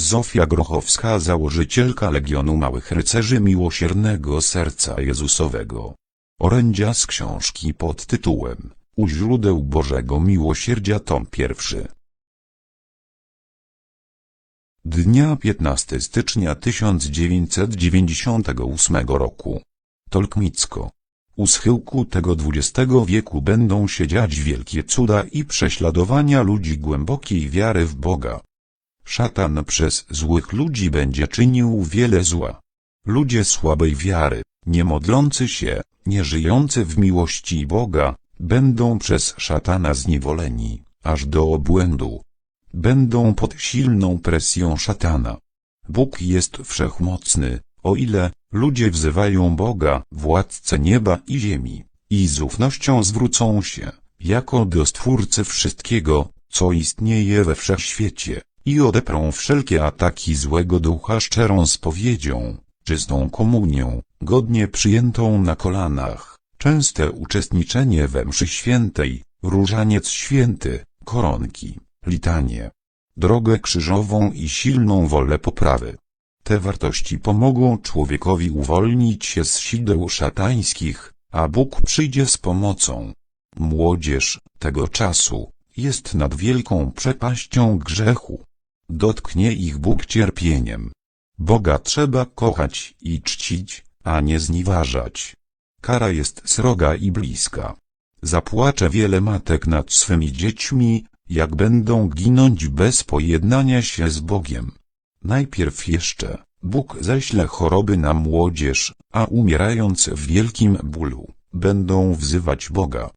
Zofia Grochowska założycielka Legionu Małych Rycerzy Miłosiernego Serca Jezusowego. Orędzia z książki pod tytułem U źródeł Bożego Miłosierdzia tom pierwszy. Dnia 15 stycznia 1998 roku. Tolkmicko. U schyłku tego XX wieku będą się dziać wielkie cuda i prześladowania ludzi głębokiej wiary w Boga. Szatan przez złych ludzi będzie czynił wiele zła. Ludzie słabej wiary, nie modlący się, nie żyjący w miłości Boga, będą przez szatana zniewoleni, aż do obłędu. Będą pod silną presją szatana. Bóg jest wszechmocny, o ile ludzie wzywają Boga, władcę nieba i ziemi, i z ufnością zwrócą się, jako do Stwórcy wszystkiego, co istnieje we wszechświecie, i odeprą wszelkie ataki złego ducha szczerą spowiedzią, czystą komunią, godnie przyjętą na kolanach, częste uczestniczenie we mszy świętej, różaniec święty, koronki, litanie, drogę krzyżową i silną wolę poprawy. Te wartości pomogą człowiekowi uwolnić się z sideł szatańskich, a Bóg przyjdzie z pomocą. Młodzież tego czasu jest nad wielką przepaścią grzechu. Dotknie ich Bóg cierpieniem. Boga trzeba kochać i czcić, a nie zniważać. Kara jest sroga i bliska. Zapłacze wiele matek nad swymi dziećmi, jak będą ginąć bez pojednania się z Bogiem. Najpierw jeszcze, Bóg ześle choroby na młodzież, a umierając w wielkim bólu, będą wzywać Boga.